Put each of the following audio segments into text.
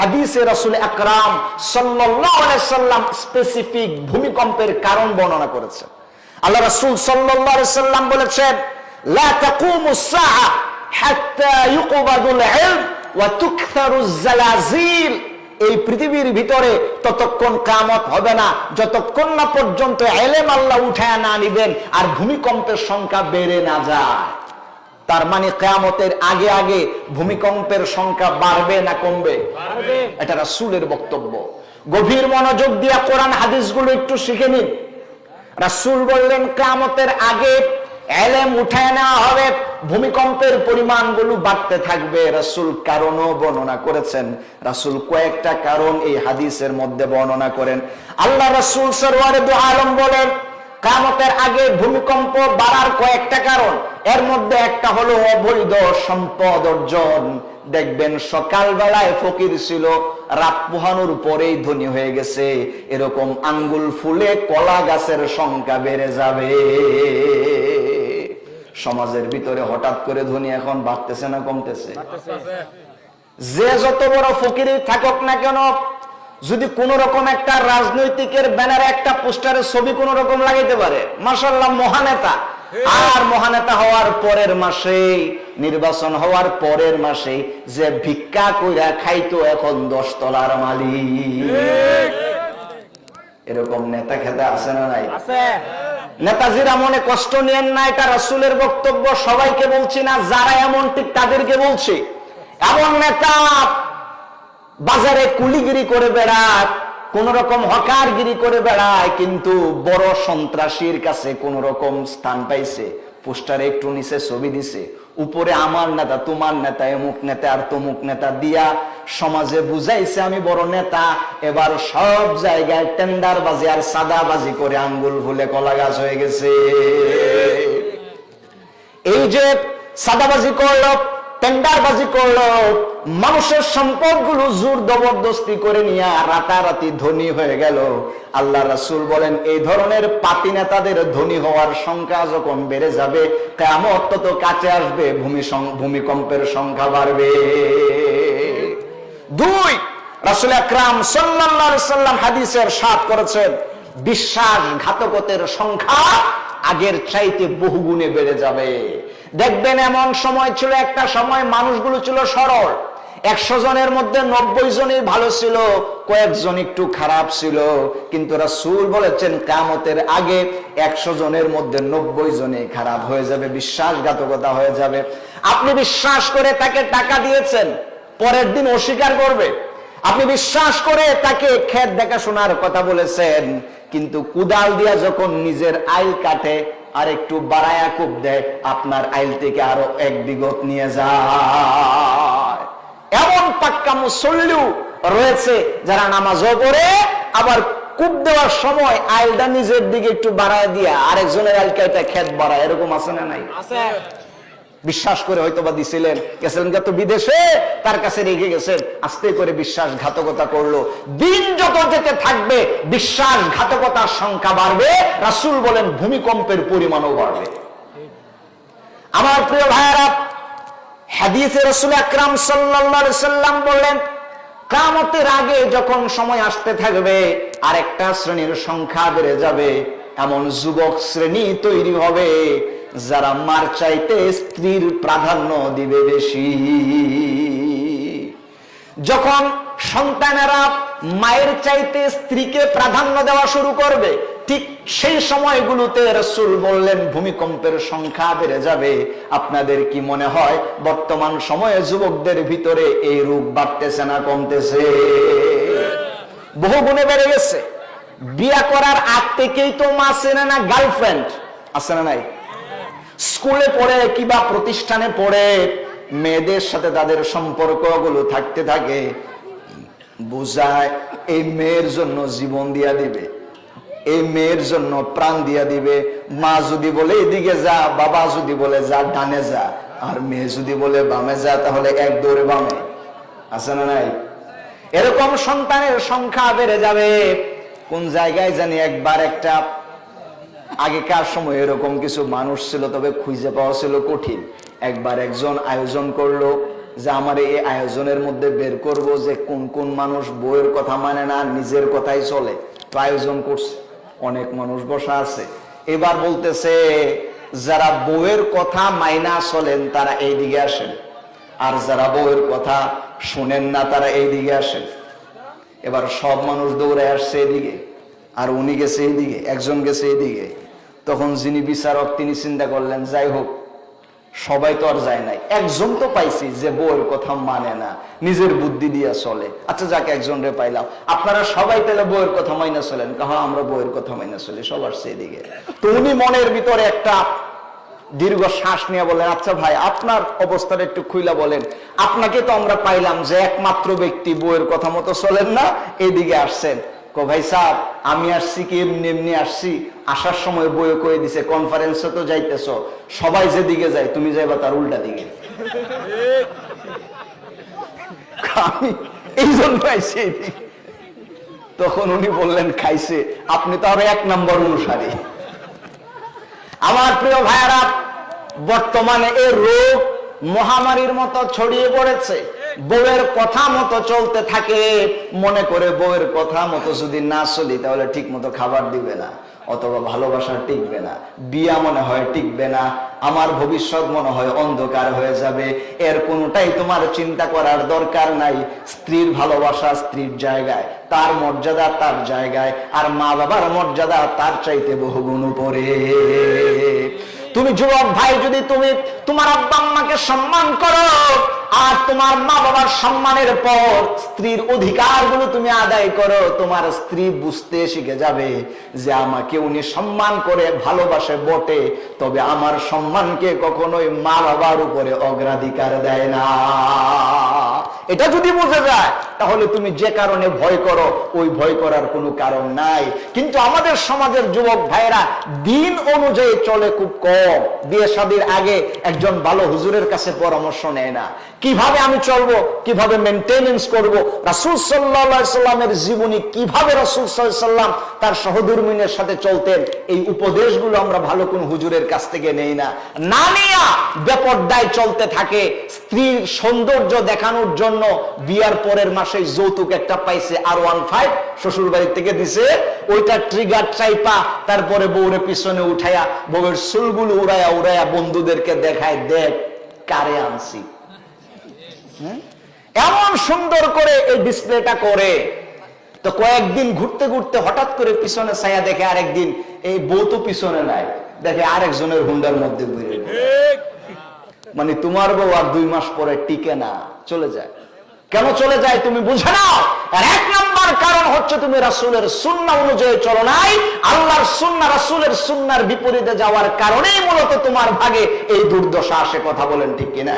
হাদিসে রাসূল আকরাম সাল্লাম স্পেসিফিক ভূমিকম্পের কারণ বর্ণনা করেছেন আল্লাহ রাসূল সাল্লাম বলেছেন এই পৃথিবীর ভিতরে ততক্ষণ কামত হবে না, যতক্ষণ না পর্যন্ত এলেম আল্লাহ উঠায় না নিবেন আর ভূমিকম্পের সংখ্যা বেড়ে না যায়। তার মানে কেয়ামতের আগে আগে ভূমিকম্পের সংখ্যা বাড়বে না কমবে? এটা রাসূলের বক্তব্য। গভীর মনোযোগ দিয়া কোরআন হাদিসগুলো একটু শিখে নিন। রাসূল বললেন কেয়ামতের আগে এলেম উঠায় নেওয়া হবে ভূমিকম্পের পরিমাণগুলো বাড়তে থাকবে। রাসূল কারণও বর্ণনা করেছেন। রাসূল কয়েকটা কারণ এই হাদিসের মধ্যে বর্ণনা করেন। আল্লাহ রাসূল সরওয়ারে দু আলম বলেন কামতের আগে ভূমিকম্প বাড়ার কয়েকটা কারণ। এর মধ্যে একটা হলো অবৈধ সম্পদ অর্জন। দেখবেন সকালবেলায় ফকির ছিল রাত পোহানোর পরেই ধনী হয়ে গেছে। এরকম আঙ্গুল ফুলে কলা গাছের সংখ্যা বেড়ে যাবে। সমাজের ভিতরে হঠাৎ করে ধনী এখন বাড়তেছে না কমতেছে? যে যত বড় ফকিরই থাকুক না কেন যদি কোন রকম একটা রাজনৈতিকের ব্যানারে একটা পোস্টারের ছবি কোন রকম লাগাইতে পারে মাসাল্লাহ মহানেতা। আর মহানেতা হওয়ার পরের মাসে নির্বাচন হওয়ার পরের মাসে যে ভিক্ষা কইরা খাইতো এখন দশ তলার মালিক এরকম নেতা খেতা আছে না নাই? নেতাজিরা মনে কষ্ট নিয়েন না এটা রাসূলের বক্তব্য সবাইকে বলছি না যারা এমন ঠিক তাদেরকে বলছি। এমন নেতা বাজারে কুলিগিরি করে বেড়ায় কোন রকম হকারগিরি করে বেড়ায়, কিন্তু বড় সন্ত্রাসীর কাছে কোন রকম স্থান পাইছে। পোস্টারে একটু নিচে ছবি দিছে, উপরে আমার নেতা, তোমার নেতা, এমুক নেতা আর তমুক নেতা দিয়া সমাজে বুঝাইছে আমি বড় নেতা, এবার সব জায়গায় টেন্ডার বাজি আর সাদা বাজি করে আঙ্গুল ফুলে কলা গাছ হয়ে গেছে। এই যে সাদাবাজি করল টেন্ডারবাজি করল, মানুষের সম্পদগুলো জোর জবরদস্তি করে নিয়ে রাতারাতি ধনী হয়ে গেল। আল্লাহ রাসূল বলেন, এই ধরনের পাতি নেতাদের ধনী হওয়ার সংখ্যা যখন বেড়ে যাবে কেমন তত কাছে আসবে, ভূমি ভূমিকম্পের সংখ্যা বাড়বে। দুই, রাসূল আকরাম আলাইহি সাল্লাম হাদিসের সাত করেছেন, বিশ্বাসঘাতকতের সংখ্যা আগের চাইতে বহুগুণে বেড়ে যাবে। দেখবেন এমন সময় ছিল, একটা সময় মানুষগুলো ছিল সরল। একশো জনের মধ্যে নব্বই জনই ভালো ছিল, কয়েকজন একটু খারাপ ছিল। কিন্তু রাসূল বলেছেন কামতের আগে একশো জনের মধ্যে নব্বই জনই খারাপ হয়ে যাবে, বিশ্বাসঘাতকতা হয়ে যাবে। আপনি বিশ্বাস করে তাকে টাকা দিয়েছেন, পরের দিন অস্বীকার করবে। আপনি বিশ্বাস করে তাকে ক্ষেত দেখাশোনার কথা বলেছেন, কিন্তু কুদাল দিয়া যখন নিজের আইল কাটে, আর একটু বাড়ায়া কূপ দেয়, আপনার আইল থেকে আরও এক বিগত নিয়ে যায়। এমন পাক্কা মুসল্লিও রয়েছে যারা নামাজও পড়ে, আবার কূপ দেওয়ার সময় আইলটা নিজের দিকে একটু বাড়ায় দিয়া আরেকজনের আইল কাইটা ক্ষেত বাড়ায়। এরকম আছে না নাই? বিশ্বাস করে হয়তো বা দিছিলেন, গেছিলেন তো বিদেশে তার কাছে রেখে গেছেন, আস্তে করে বিশ্বাসঘাতকতা করল। দিন যত যেতে থাকবে, বিশ্বাসঘাতকতার সংখ্যা বাড়বে, রাসূল বলেন ভূমিকম্পের পরিমাণও বাড়বে। আমার প্রিয় ভাইয়েরা, হাদিসে রসুল আকরাম সাল্লাম বললেন কামতের আগে যখন সময় আসতে থাকবে, আরেকটা শ্রেণির সংখ্যা বেড়ে যাবে। এমন যুবক শ্রেণি তৈরি হবে যারা মার চাইতে স্ত্রীর প্রাধান্য দিবে বেশি। যখন সন্তানেরা মায়ের চাইতে স্ত্রীকে প্রাধান্য দেওয়া শুরু করবে, ঠিক সেই সময়গুলোতে রসুল বললেন, ভূমিকম্পের সংখ্যা বেড়ে যাবে। আপনাদের কি মনে হয়, বর্তমান সময়ে যুবকদের ভিতরে এই রূপ বাড়তেছে না কমতেছে? বহু গুণে বেড়ে গেছে। বিয়া করার আগ থেকেই তো মা চেনে না গার্লফ্রেন্ড আছে না নাই? স্কুলে পড়ে, কিবা প্রতিষ্ঠানে পড়ে, মেয়েদের সাথে তাদের সম্পর্কগুলো থাকতে থাকে, বুঝায়, এই মেয়ের জন্য জীবন দিয়া দিবে, এই মেয়ের জন্য প্রাণ দিয়া দিবে। মা যদি বলে, এদিকে যা, বাবা যদি বলে, যা, ডানে যা, আর মেয়ে যদি বলে, বামে যা, তাহলে এক দৌড়ে বামে। আছে না নাই? এরকম সন্তানের সংখ্যা বেড়ে যাবে। কোন জায়গায় জানি একবার একটা আগেকার সময় এরকম কিছু মানুষ ছিল, তবে খুঁজে পাওয়া ছিল কঠিন। একবার একজন আয়োজন করল যে, আমার এই আয়োজনের মধ্যে বের করব যে, কোন কোন মানুষ বইয়ের কথা মানে না, নিজের কথাই চলে। আয়োজন করছে। অনেক মানুষ বসা আছে। এবার বলতেছে, যারা বউয়ের কথা মাইনা চলেন, তারা এই দিকে আসেন। আর যারা বউয়ের কথা শুনেন না, তারা এই দিকে আসেন। এবার সব মানুষ দৌড়ে আসছে এদিকে, আর উনি গেছে এইদিকে একজন গেছে এইদিকে তখন যিনি বিচারক, তিনি চিন্তা করলেন, যাই হোক, সবাই তো আর যায় নাই। একজন তো পাইছি যে বউয়ের কথা মানে না, নিজের বুদ্ধি দিয়ে চলে। আচ্ছা যাকে, একজন রে পাইলাম। আপনারা সবাই তাহলে বউয়ের কথা মাইনা চলেন। কাহা, আমরা বউয়ের কথা মাইনা চলি। সবার সেদিকে তো উনি মনের ভিতরে একটা দীর্ঘ শ্বাস নিয়ে বলেন আচ্ছা ভাই, আপনার অবস্থাটা একটু খুইলা বলেন। আপনাকে তো আমরা পাইলাম যে একমাত্র ব্যক্তি বইয়ের কথা মতো চলেন না এইদিকে আসছেন। কো, ভাই সাহ আমি আসছি কি এমনি এমনি আসছি? আসার সময় বইয়ে কয়ে দিছে কনফারেন্সে তো যাইতেছ, সবাই যেদিকে যায়, তুমি যাইবা তার উল্টা দিকে। এই জন্য এইদিকে। তখন উনি বললেন, খাইছে, আপনি তো আরও এক নম্বর অনুসারী। আমার প্রিয় ভাইয়ারা, বর্তমানে এই রোগ মহামারীর মতো ছড়িয়ে পড়েছে। বউয়ের কথা মতো চলতে থাকে, মনে করে বউয়ের কথা মতো যদি না চলি, তাহলে ঠিক মতো খাবার দিবে না। অথবা ভালোবাসা টিকবে না। বিয়া মনে হয় টিকবে না। আমার ভবিষ্যৎ মনে হয় অন্ধকার হয়ে যাবে। এর কোনোটাই তোমার চিন্তা করার দরকার নাই। স্ত্রীর ভালোবাসা স্ত্রীর জায়গায়, তার মর্যাদা তার জায়গায়, আর মা বাবার মর্যাদা তার চাইতে বহুগুণ উপরে। তুমি যুবক ভাই, যদি তুমি তোমার আব্বা আম্মাকে সম্মান করো আর তোমার মা বাবার সম্মানের পর স্ত্রীর অধিকারগুলো তুমি আদায় করো, তোমার স্ত্রী বুঝতে শিখে যাবে যে আমাকে উনি সম্মান করে, ভালোবাসে, বটে। তবে আমার সম্মানকে কখনোই মা বাবার উপরে অগ্রাধিকার দেয় না। এটা যদি বুঝে যায়, তাহলে তুমি যে কারণে ভয় করো, ওই ভয় করার কোনো কারণ নাই। কিন্তু আমাদের সমাজের যুবক ভাইরা দিন অনুযায়ী চলে খুব কম। বিয়ে শাদীর আগে একজন ভালো হুজুরের কাছে পরামর্শ নেয় না। কীভাবে আমি চলবো, কীভাবে মেনটেনেন্স করব, রাসুল সাল্লাহ সাল্লামের জীবনী কীভাবে রাসুল সাল্লাম তার সহধর্মিনের সাথে চলতেন, এই উপদেশগুলো আমরা ভালো কোন হুজুরের কাছ থেকে নেই না না নেয়া বেপর্দায় চলতে থাকে, স্ত্রীর সৌন্দর্য দেখানোর জন্য বিয়ার পরের মাসে যৌতুক একটা পাইছে আর ওয়ান ফাইভ শ্বশুর বাড়ির থেকে দিছে, ওইটা ট্রিগার চাইপা, তারপরে বউরে পিছনে উঠাইয়া বউয়ের চুলগুলো উড়াইয়া উড়াইয়া বন্ধুদেরকে দেখায়, দেখ, কারে আনছি? এমন সুন্দর করে এই ডিসপ্লেটা করে। তো কয়েকদিন ঘুরতে ঘুরতে হঠাৎ করে পিছনে ছায়া দেখে আরেকদিন এই বউ তো পিছনে নাই। দেখে আরেকজনের হুন্ডার মধ্যে ঘুরে মানে তোমার বউ আর দুই মাস পরে টিকে না চলে যায়। কেন চলে যায় তুমি বুঝে নাও? আর এক নম্বর কারণ হচ্ছে তুমি রাসূলের সুন্নাহ অনুযায়ী চলো নাই। আল্লাহর সুন্না রাসূলের সুন্নার বিপরীতে যাওয়ার কারণেই মূলত তোমার ভাগে এই দুর্দশা আসে কথা বলেন ঠিক কিনা?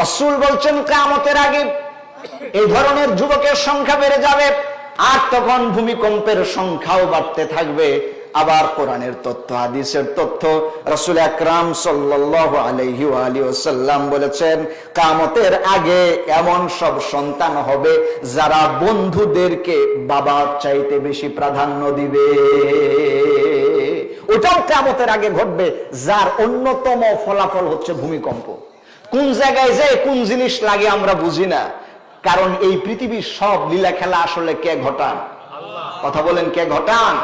রাসূল বলছেন, কিয়ামতের আগে এই ধরনের যুবকের সংখ্যা বেড়ে যাবে, আর তখন ভূমিকম্পের সংখ্যাও বাড়তে থাকবে। আবার কোরআনের তথ্য, হাদিসের তথ্য, রাসূল আকরাম আলিহি বলেছেন, কিয়ামতের আগে এমন সব সন্তান হবে যারা বন্ধুদেরকে বাবার চাইতে বেশি প্রাধান্য দিবে। ওটাও কিয়ামতের আগে ঘটবে, যার অন্যতম ফলাফল হচ্ছে ভূমিকম্প। কোন জায়গায় যায় কোন জিনিস লাগে আমরা বুঝি না। কারণ এই পৃথিবীর সব লীলা খেলা আসলে কে ঘটান? কথা বলেন কে ঘটান?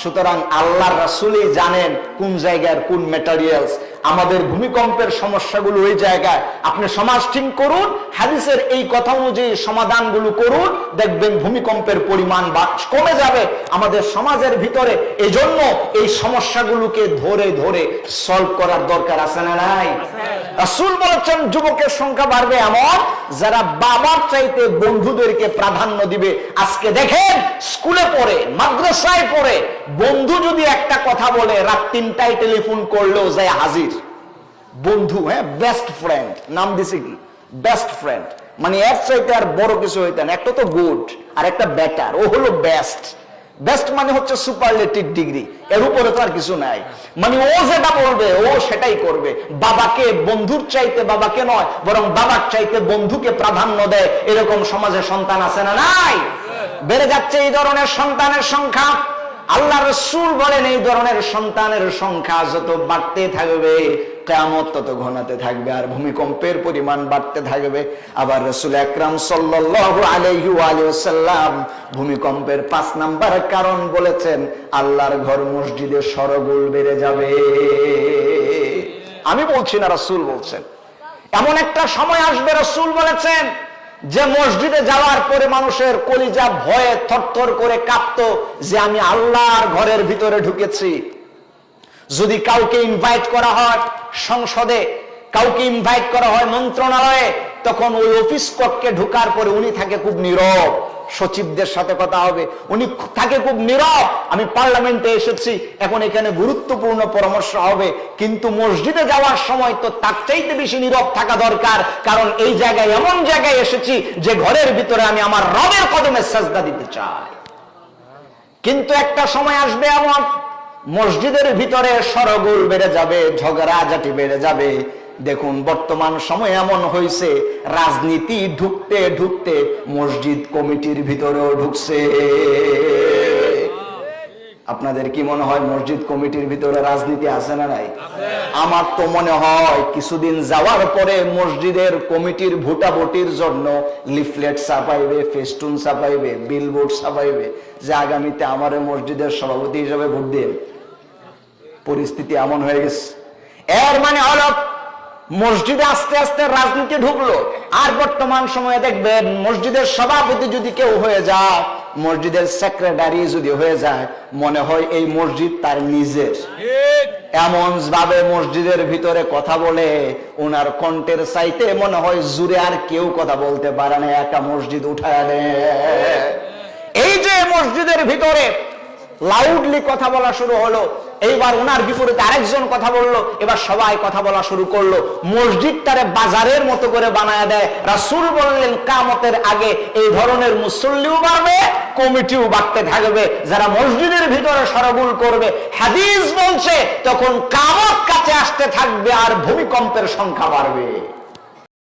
সুতরাং আল্লাহ রাসুলই জানেন কোন জায়গার কোন ম্যাটেরিয়ালস আমাদের ভূমিকম্পের সমস্যাগুলো ওই জায়গায়। আপনি সমাজ ঠিক করুন, হাদিসের এই কথা অনুযায়ী সমাধানগুলো করুন, দেখবেন ভূমিকম্পের পরিমাণ কমে যাবে। আমাদের সমাজের ভিতরে এজন্য এই সমস্যাগুলোকে ধরে ধরে সলভ করার দরকার আছে না নাই? রাসূল বলেছেন, যুবকের সংখ্যা বাড়বে এমন, যারা বাবার চাইতে বন্ধুদেরকে প্রাধান্য দিবে। আজকে দেখেন, স্কুলে পড়ে, মাদ্রাসায় পড়ে বন্ধু যদি একটা কথা বলে, রাত তিনটায় টেলিফোন করলেও যায় হাজির। বন্ধু হ্যাঁ বেস্ট ফ্রেন্ড নাম দিছে কি? বেস্ট ফ্রেন্ড মানে এর চাইতে আর বড় কিছু হইতেন একটা তো গুড আর একটা বেটার ও হলো বেস্ট বেস্ট মানে হচ্ছে সুপারলেটিভ ডিগ্রি এর উপরে তো আর কিছু নাই। মানে ও যেটা বলবে, ও সেটাই করবে। বাবাকে বন্ধুর চাইতে বাবাকে নয়, বরং বাবার চাইতে বন্ধুকে প্রাধান্য দেয়, এরকম সমাজে সন্তান আছে না নাই? বেড়ে যাচ্ছে এই ধরনের সন্তানের সংখ্যা। আল্লাহ রসুল বলেন, এই ধরনের সন্তানের সংখ্যা যত বাড়তে থাকবে কেমত তত ঘনাতে থাকবে আর ভূমিকম্পের পরিমাণ বাড়তে থাকবে। আবার রসুল একরাম ওয়াসাল্লাম ভূমিকম্পের পাঁচ নাম্বার কারণ বলেছেন, আল্লাহর ঘর মসজিদে সরগোল বেড়ে যাবে। আমি বলছি না, রসুল বলছেন। এমন একটা সময় আসবে, রসুল বলেছেন যে মসজিদে যাওয়ার পরে মানুষের কলিজা ভয়ে থরথর করে কাঁপত যে আমি আল্লাহর ঘরের ভিতরে ঢুকেছি। যদি কাউকে ইনভাইট করা হয় সংসদে, কাউকে ইনভাইট করা হয় মন্ত্রণালয়ে, তখন ওই অফিস কক্ষে ঢুকার পরে উনি থাকে খুব নীরব। সচিবদের সাথে কথা হবে। উনি থাকে খুব নীরব। আমি পার্লামেন্টে এসেছি। এখন এখানে গুরুত্বপূর্ণ পরামর্শ হবে। কিন্তু মসজিদে যাওয়ার সময় তো তার চাইতে বেশি নীরব থাকা দরকার। কারণ এই জায়গায় এমন জায়গায় এসেছি যে ঘরের ভিতরে আমি আমার রবের কদমে সাজদা দিতে চাই। কিন্তু একটা সময় আসবে এমন। মসজিদের ভিতরে সরগোল বেড়ে যাবে ঝগড়াঝাটি বেড়ে যাবে। দেখুন, বর্তমান সময় এমন হয়েছে, রাজনীতি ঢুকতে ঢুকতে মসজিদ কমিটির ভিতরেও ঢুকছে। আপনাদের কি মনে হয় মসজিদ কমিটির ভিতরে রাজনীতি আছে না নাই? আমার তো মনে হয় কিছুদিন যাওয়ার পরে মসজিদের কমিটির ভোটাভুটির জন্য লিফলেট ছাপাইবে, ফেস্টুন ছাপাইবে বিলবোর্ড ছাপাইবে, যে আগামীতে আমার মসজিদের সভাপতি হিসেবে ভোট দিন। পরিস্থিতি এমন হয়ে গেছে। এর মানে হলো মসজিদে আস্তে আস্তে রাজনীতি ঢুকলো। আর বর্তমান সময়ে দেখবেন, মসজিদের সভাপতি যদি কেউ হয়ে যায়, মসজিদের সেক্রেটারি যদি হয়ে যায়, মনে হয় এই মসজিদ তার নিজের। এমন ভাবে মসজিদের ভিতরে কথা বলে ওনার কণ্ঠের চাইতে মনে হয় জুড়ে আর কেউ কথা বলতে পারে না, একা মসজিদ উঠায় এই যে মসজিদের ভিতরে লাউডলি কথা বলা শুরু হলো। এইবার ওনার বিপরীতে আরেকজন কথা বলল, এবার সবাই কথা বলা শুরু করল। মসজিদটারে বাজারের মতো করে বানায় দেয়। রাসুল বললেন, কামতের আগে এই ধরনের মুসল্লিও বাড়বে, কমিটিও বাড়তে থাকবে। যারা মসজিদের ভিতরে সরবুল করবে, হাদিস বলছে, তখন কামত কাছে আসতে থাকবে আর ভূমিকম্পের সংখ্যা বাড়বে।